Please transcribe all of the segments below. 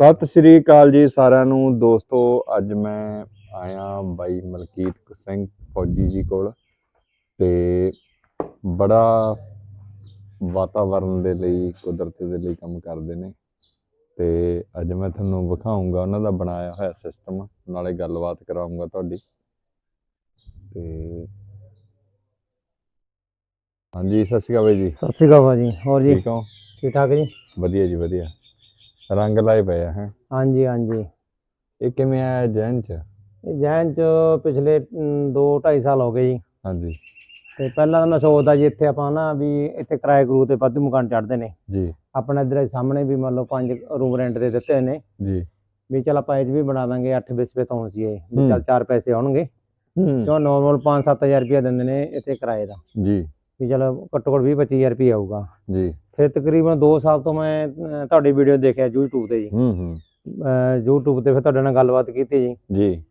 ਸਤਿ ਸ਼੍ਰੀ ਅਕਾਲ ਜੀ ਸਾਰਿਆਂ ਨੂੰ। ਦੋਸਤੋ ਅੱਜ ਮੈਂ ਆਇਆ ਬਾਈ ਮਲਕੀਤ ਸਿੰਘ ਫੌਜੀ ਜੀ ਕੋਲ ਤੇ ਬੜਾ ਵਾਤਾਵਰਣ ਦੇ ਲਈ ਕੁਦਰਤ ਦੇ ਲਈ ਕੰਮ ਕਰਦੇ ਨੇ ਤੇ ਅੱਜ ਮੈਂ ਤੁਹਾਨੂੰ ਵਿਖਾਉਂਗਾ ਉਹਨਾਂ ਦਾ ਬਣਾਇਆ ਹੋਇਆ ਸਿਸਟਮ ਨਾਲੇ ਗੱਲਬਾਤ ਕਰਾਉਂਗਾ ਤੁਹਾਡੀ। ਤੇ ਹਾਂਜੀ ਸਤਿ ਸ਼੍ਰੀ ਅਕਾਲ ਬਾਈ ਜੀ। ਸਤਿ ਸ਼੍ਰੀ ਅਕਾਲ ਭਾਜੀ ਹੋਰ ਜੀ? ਠੀਕ ਹੋ? ਠੀਕ ਠਾਕ ਜੀ? ਵਧੀਆ ਜੀ ਵਧੀਆ। ਰੰਗ ਲਾਏ ਪਏ ਆ ਹੈ? ਹਾਂਜੀ ਹਾਂਜੀ। ਇਹ ਕਿਵੇਂ ਆਇਆ ਜੈਨ ਚ? ਇਹ ਜੈਨ ਚ ਪਿਛਲੇ 2 2.5 ਸਾਲ ਹੋ ਗਏ ਜੀ। ਹਾਂਜੀ। ਤੇ ਪਹਿਲਾਂ ਤਾਂ ਮੈਂ ਸੋਚਦਾ ਜੀ ਇੱਥੇ ਆਪਾਂ ਨਾ ਵੀ ਇੱਥੇ ਕਿਰਾਏ ਕਰੂ ਤੇ ਵਾਧੂ ਮਕਾਨ ਚੜ੍ਹਦੇ ਨੇ। ਜੀ। ਆਪਣਾ ਇੱਧਰ ਸਾਹਮਣੇ ਵੀ ਮੰਨ ਲਓ ਪੰਜ ਰੂਮ ਰੈਂਟ ਦੇ ਦਿੱਤੇ ਨੇ। ਜੀ। ਵੀ ਚਲ ਆਪਾਂ ਇਹ ਵੀ ਬਣਾ ਦਾਂਗੇ 8 ਬਿਸਵੇ ਤੋਂ ਸੀ ਇਹ। ਵੀ। ਚਲ 4 ਪੈਸੇ ਆਉਣਗੇ। ਹੂੰ। ਕਿਉਂ ਨਾਰਮਲ 5-7000 ਰੁਪਏ ਦਿੰਦੇ ਨੇ ਇੱਥੇ ਕਿਰਾਏ ਦਾ। ਜੀ। ਵੀ ਚਲ ਘੱਟੋ ਘੱਟ 20-25000 ਰੁਪਏ ਆਊਗਾ। ਜੀ। ਫਿਰ ਤਕਰੀਬਨ 2 ਸਾਲ ਤੋਂ ਮੈਂ ਅਹ, ਤੁਹਾਡੀ ਵੀਡੀਓ ਦੇਖਿਆ YouTube ਤੇ ਜੀ। ਹੂੰ ਹੂੰ। ਅਹ, YouTube ਤੇ ਫਿਰ ਤੁਹਾਡੇ ਨਾਲ ਗੱਲਬਾਤ ਕੀਤੀ ਜੀ। ਜੀ।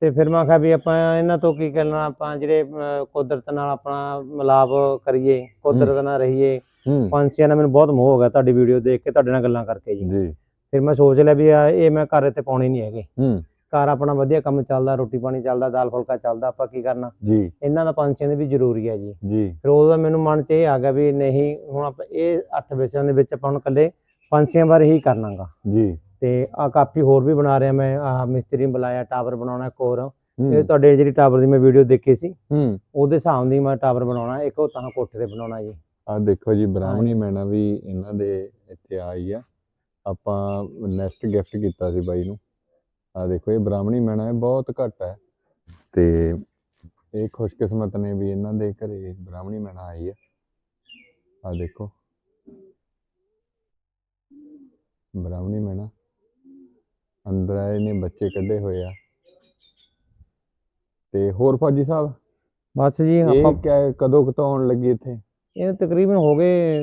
ਤੇ ਫਿਰ ਮੈਂ ਕਿਹਾ ਵੀ ਆਪਾਂ ਇਹਨਾਂ ਤੋਂ ਕੀ ਕਰਨਾ ਆਪਾਂ ਜਿਹੜੇ ਅਹ, ਕੁਦਰਤ ਨਾਲ ਆਪਣਾ ਮਿਲਾਪ ਕਰੀਏ ਕੁਦਰਤ ਨਾਲ ਰਹੀਏ। ਹੂੰ। ਪੰਛੀਆਂ ਨਾਲ ਮੈਨੂੰ ਬਹੁਤ ਮੋਹ ਹੋ ਗਿਆ ਤੁਹਾਡੀ ਵੀਡੀਓ ਦੇਖ ਕੇ ਤੁਹਾਡੇ ਨਾਲ ਗੱਲਾਂ ਕਰਕੇ ਜੀ। ਜੀ। ਫਿਰ ਮੈਂ ਸੋਚ ਲਿਆ ਵੀ ਆ ਇਹ ਮੈਂ ਘਰ ਇੱਥੇ ਪਾਉਣੇ ਨਹੀਂ ਹੈਗੇ। ਹੂੰ। ਘਰ ਆਪਣਾ ਵਧੀਆ ਕੰਮ ਚੱਲਦਾ ਰੋਟੀ ਪਾਣੀ ਚੱਲਦਾ ਦਾਲ ਫੁਲਕਾ ਚੱਲਦਾ ਆਪਾਂ ਕੀ ਕਰਨਾ? ਜੀ। ਇਹਨਾਂ ਦਾ ਪੰਛੀਆਂ ਦੀ ਵੀ ਜ਼ਰੂਰੀ ਹੈ ਜੀ। ਜੀ। ਫਿਰ ਉਹਦਾ ਮੈਨੂੰ ਮਨ 'ਚ ਇਹ ਆ ਗਿਆ ਵੀ ਨਹੀਂ ਹੁਣ ਆਪਾਂ ਇਹ ਅੱਠ ਵਿਸ਼ਿਆਂ ਦੇ ਵਿੱਚ ਆਪਾਂ ਹੁਣ ਇਕੱਲੇ ਪੰਛੀਆਂ ਬਾਰੇ ਹੀ ਕਰਨਾਗਾ। ਜੀ। ਤੇ ਆ ਕਾਫੀ ਹੋਰ ਵੀ ਬਣਾ ਰਿਹਾ ਮੈਂ ਆਹ ਮਿਸਤਰੀ ਬੁਲਾਇਆ ਟਾਵਰ ਬਣਾਉਣਾ ਇੱਕ ਹੋਰ। ਇਹ ਤੁਹਾਡੇ ਜਿਹੜੀ ਟਾਵਰ ਦੀ ਮੈਂ ਵੀਡੀਓ ਦੇਖੀ ਸੀ ਹੂੰ। ਉਹਦੇ ਹਿਸਾਬ ਦੀ ਮੈਂ ਟਾਵਰ ਬਣਾਉਣਾ ਇੱਕ ਉਹ ਤਾਂ ਕੋਠੇ ਤੇ ਬਣਾਉਣਾ ਜੀ। ਆ ਦੇਖੋ ਜੀ ਬ੍ਰਾਹਮਣੀ ਮੈਨਾ ਵੀ ਇਹਨਾਂ ਦੇ ਇੱਥੇ ਆਈ ਆ। ਆਪਾਂ ਨੈਸਟ ਗਿਫਟ ਕੀਤਾ ਸੀ ਬਾਈ ਨੂੰ। ਆ ਦੇਖੋ ਇਹ ਬ੍ਰਾਹਮਣੀ ਮੈਨਾ ਹੈ ਬਹੁਤ ਘੱਟ ਹੈ। ਤੇ ਇਹ ਖੁਸ਼ਕਿਸਮਤ ਨੇ ਵੀ ਇਹਨਾਂ ਦੇ ਘਰੇ ਬ੍ਰਾਹਮਣੀ ਮੈਨਾ ਆਈ ਹੈ। ਆ ਦੇਖੋ। ਬ੍ਰਾਹਮਣੀ ਮੈਨਾ ਅੰਦਰ ਆਏ ਨੇ ਬੱਚੇ ਕੱਢੇ ਹੋਏ ਆ। ਤੇ ਹੋਰ ਫੌਜੀ ਸਾਹਿਬ? ਬਸ ਜੀ ਆਪਾਂ ਕਿਆ ਕਦੋਂ ਕੁ ਤੋਂ ਆਉਣ ਲੱਗੀ ਇੱਥੇ? ਇਹ ਤਕਰੀਬਨ ਹੋ ਗਏ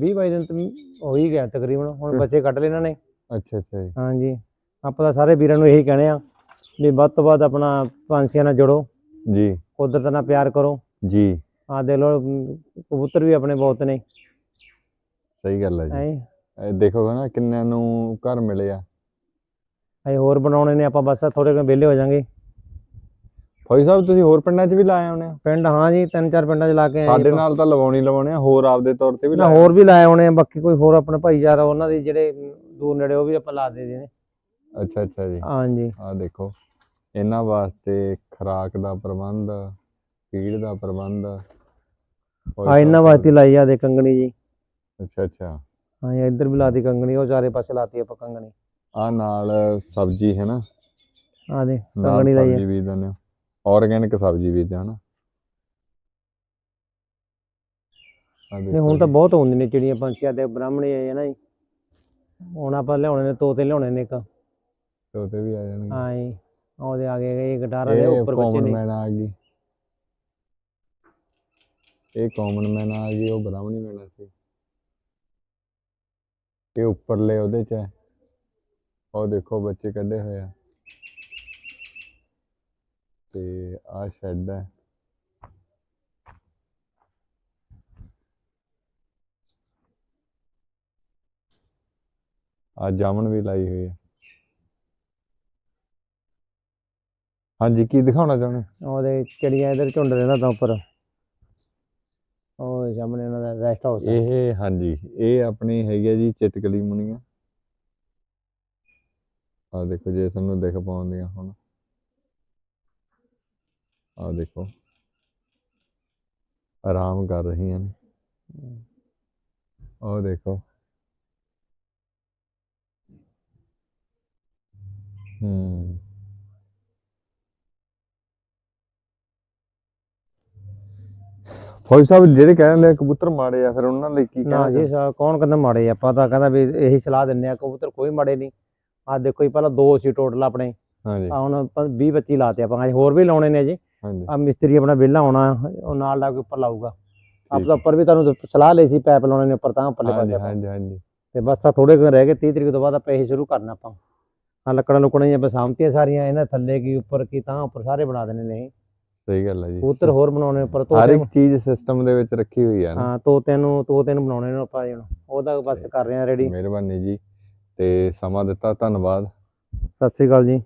20 22 ਦਿਨ ਹੋ ਹੀ ਗਿਆ ਤਕਰੀਬਨ। ਹੁਣ। ਬੱਚੇ ਕੱਢ ਲਏ ਇਹਨਾਂ ਨੇ। ਅੱਛਾ ਅੱਛਾ ਜੀ। ਹਾਂਜੀ। ਆਪਾਂ ਤਾਂ ਸਾਰੇ ਵੀਰਾਂ ਨੂੰ ਇਹੀ ਕਹਿਣੇ ਆ ਵੀ ਵੱਧ ਤੋਂ ਵੱਧ ਆਪਣਾ ਪੰਛੀਆਂ ਨਾਲ ਜੁੜੋ। ਜੀ। ਕੁਦਰਤ ਨਾਲ ਪਿਆਰ ਕਰੋ। ਜੀ। ਆ ਦੇ ਲੋ ਕਬੂਤਰ ਵੀ ਆਪਣੇ ਬਹੁਤ ਨੇ। ਸਹੀ ਗੱਲ ਹੈ ਜੀ। ਐ ਇਹ ਦੇਖੋ ਨਾ ਕਿੰਨਿਆਂ ਨੂੰ ਘਰ ਮਿਲੇ ਆ। ਐ ਹੋਰ ਬਣਾਉਣੇ ਨੇ ਆਪਾਂ ਬਸ ਥੋੜੇ ਕੁ ਵਿਹਲੇ ਹੋ ਜਾਾਂਗੇ। ਫੌਜੀ ਸਾਹਿਬ ਤੁਸੀਂ ਹੋਰ ਪਿੰਡਾਂ 'ਚ ਵੀ ਲਾਏ ਆਉਣੇ ਆ? ਪਿੰਡ ਹਾਂ ਜੀ ਤਿੰਨ ਚਾਰ ਪਿੰਡਾਂ 'ਚ ਲਾ ਕੇ ਆਏ ਸਾਡੇ। ਨਾਲ ਤਾਂ ਲਵਾਉਣੀ ਲਵਾਉਣੇ ਆ ਹੋਰ ਆਪਦੇ ਤੌਰ ਤੇ ਵੀ ਨਾ ਲਾਏ ਹੋਰ ਵੀ ਲਾਏ ਹੋਣੇ ਆ ਬਾਕੀ ਕੋਈ ਹੋਰ ਆਪਣੇ ਭਾਈਚਾਰਾ ਉਹਨਾਂ ਦੇ ਜਿਹੜੇ ਦੂਰ ਨੇੜੇ ਉਹ ਵੀ ਆਪਾਂ ਲਾ ਦੇ ਨੇ ਅੱਛਾ ਅੱਛਾ ਜੀ। ਹਾਂਜੀ। ਆ ਦੇਖੋ ਇਹਨਾਂ ਵਾਸਤੇ ਖੁਰਾਕ ਦਾ ਪ੍ਰਬੰਧ ਫੀਡ ਦਾ ਪ੍ਰਬੰਧ ਆ ਇਹਨਾਂ ਵਾਸਤੇ ਲਾਈ ਆ ਦੇ ਕੰਗਣੀ ਜੀ। ਅੱਛਾ ਅੱਛਾ। ਹਾਂ ਇੱਧਰ ਵੀ ਲਾਤੀ ਕੰਗਣੀ ਉਹ ਚਾਰੇ ਪਾਸੇ ਲਾਤੀ ਆਪਾਂ ਕੰਗਣੀ। ਆ ਨਾਲ ਸਬਜ਼ੀ ਹੈ ਨਾ? ਆ ਦੇ ਕੰਗਣੀ ਲਾਈ ਆ ਸਬਜ਼ੀ ਬੀਜਦੇ ਨੇ ਆਰਗੈਨਿਕ ਸਬਜ਼ੀ ਬੀਜਦੇ ਹਨ ਨਹੀਂ ਹੁਣ ਤਾਂ ਬਹੁਤ ਹੁੰਦੇ ਨੇ ਚਿੜੀਆਂ ਪੰਛੀਆਂ ਤੇ ਬ੍ਰਾਹਮਣੀ ਆਏ ਨਾ ਜੀ। ਹੁਣ ਆਪਾਂ ਲਿਆਉਣੇ ਨੇ ਤੋਤੇ ਲਿਆਉਣੇ ਨੇ ਇੱਕ। ਤੋਤੇ ਵੀ ਆ ਜਾਣਗੇ। ਹਾਂ ਜੀ ਉਹਦੇ ਆ ਗਏ ਇਹ ਗਟਾਰਾਂ ਦੇ ਉੱਪਰ ਬੱਚੇ ਨੇ। ਮੈਨ ਆ ਗਈ। ਇਹ ਕਾਮਨ ਮੈਨ ਆ ਗਈ ਉਹ ਬ੍ਰਾਹਮਣੀ ਮੈਨ ਸੀ। ਇਹ ਉੱਪਰਲੇ ਉਹਦੇ ਚ ਹੈ। ਉਹ ਦੇਖੋ ਬੱਚੇ ਕੱਢੇ ਹੋਏ ਆ। ਤੇ ਆ ਸ਼ੈੱਡ ਹੈ। ਆ ਜਾਮਣ ਵੀ ਲਾਈ ਹੋਈ ਹੈ। ਹਾਂਜੀ ਕੀ ਦਿਖਾਉਣਾ ਚਾਹੁੰਦੇ? ਉਹਦੇ ਚਿੜੀਆਂ ਇਧਰ ਝੁੰਡ ਰਹਿੰਦਾ ਤਾਂ ਉੱਪਰ? ਉਹ ਸਾਹਮਣੇ ਉਹਨਾਂ ਦਾ ਰੈਸਟ ਹਾਊਸ ਇਹ ਹਾਂਜੀ ਇਹ ਆਪਣੀ ਹੈਗੀ ਹੈ ਜੀ ਚਿਟਕਲੀ ਮੁਨੀਆਂ। ਆ ਦੇਖੋ ਜੇ ਤੁਹਾਨੂੰ ਦਿਖ ਪਾਉਂਦੀਆਂ ਹੁਣ। ਆ ਦੇਖੋ। ਆਰਾਮ ਕਰ ਰਹੀਆਂ ਨੇ। ਉਹ ਦੇਖੋ। ਹੂੰ। ਫੌਜੀ ਸਾਹਿਬ ਜਿਹੜੇ ਕਹਿੰਦੇ ਆ ਕਬੂਤਰ ਮਾੜੇ ਆ ਫਿਰ ਉਹਨਾਂ ਲਈ ਕੀ ਨਾ ਜੀ ਸਾ- ਕੌਣ ਕਹਿੰਦਾ ਮਾੜੇ ਆ? ਆਪਾਂ ਤਾਂ ਕਹਿੰਦਾ ਵੀ ਇਹੀ ਸਲਾਹ ਦਿੰਨੇ ਆ ਕਬੂਤਰ ਕੋਈ ਮਾੜੇ ਨਹੀਂ। ਆ ਦੇਖੋ ਜੀ ਪਹਿਲਾਂ ਦੋ ਸੀ ਟੋਟਲ ਆਪਣੇ। ਹਾਂਜੀ। ਆ ਹੁਣ 20 25 ਲਾਤੇ ਆਪਾਂ ਹਜੇ ਹੋਰ ਵੀ ਲਾਉਣੇ ਨੇ ਜੀ। ਹਾਂਜੀ। ਆ ਮਿਸਤਰੀ ਆਪਣਾ ਵਿਹਲਾ ਆਉਣਾ ਉਹ ਨਾਲ ਲਾ ਕੇ ਉੱਪਰ ਲਾਊਗਾ। ਆਪ ਤਾਂ ਉੱਪਰ ਵੀ ਤੁਹਾਨੂੰ ਸਲਾਹ ਲਈ ਸੀ ਪੈਪ ਲਾਉਣੇ ਨੇ ਉੱਪਰ ਤਾਂ ਉੱਪਰਲੇ ਹਾਂਜੀ ਪਾਸੇ। ਹਾਂਜੀ ਹਾਂਜੀ। ਤੇ ਬਸ ਆ ਥੋੜੇ ਕੁ ਰਹਿ ਗਏ 30 ਤਰੀਕ ਤੋਂ ਬਾਅਦ ਆਪਾਂ ਇਹ ਸ਼ੁਰੂ ਕਰਨਾ ਆਪਾਂ। ਆ ਲੱਕੜਾਂ ਲੁਕੜਾਂ ਜਿਹੀਆਂ ਬਸਾਮਤੀਆਂ ਸਾਰੀਆਂ ਇਹਨਾਂ ਥੱਲੇ ਕੀ ਉੱਪਰ ਕੀ ਤਾਂ ਉੱਪਰ ਸਾਰੇ ਬਣਾ ਦੇਣੇ ਨੇ। ਸਹੀ ਗੱਲ ਹੈ ਜੀ। ਕਬੂਤਰ ਹੋਰ ਬਣਾਉਣੇ ਹਰ ਤੋਤੇ ਇੱਕ ਚੀਜ਼ ਸਿਸਟਮ ਦੇ ਵਿੱਚ ਰੱਖੀ ਹੋਈ ਆ ਨਾ। ਹਾਂ ਤੋਤਿਆਂ ਨੂੰ ਤੋਤੇ ਨੂੰ ਬਣਾਉਣੇ ਨੇ ਆਪਾਂ ਹੁਣ। ਉਹਦਾ ਬਸ ਕਰ ਰਹੇ ਆ ਰੈਡੀ ਮਿਹਰਬਾਨੀ ਜੀ। ਤੇ ਸਮਾਂ ਦਿੱਤਾ ਧੰਨਵਾਦ। ਸਤਿ ਸ੍ਰੀ ਅਕਾਲ ਜੀ।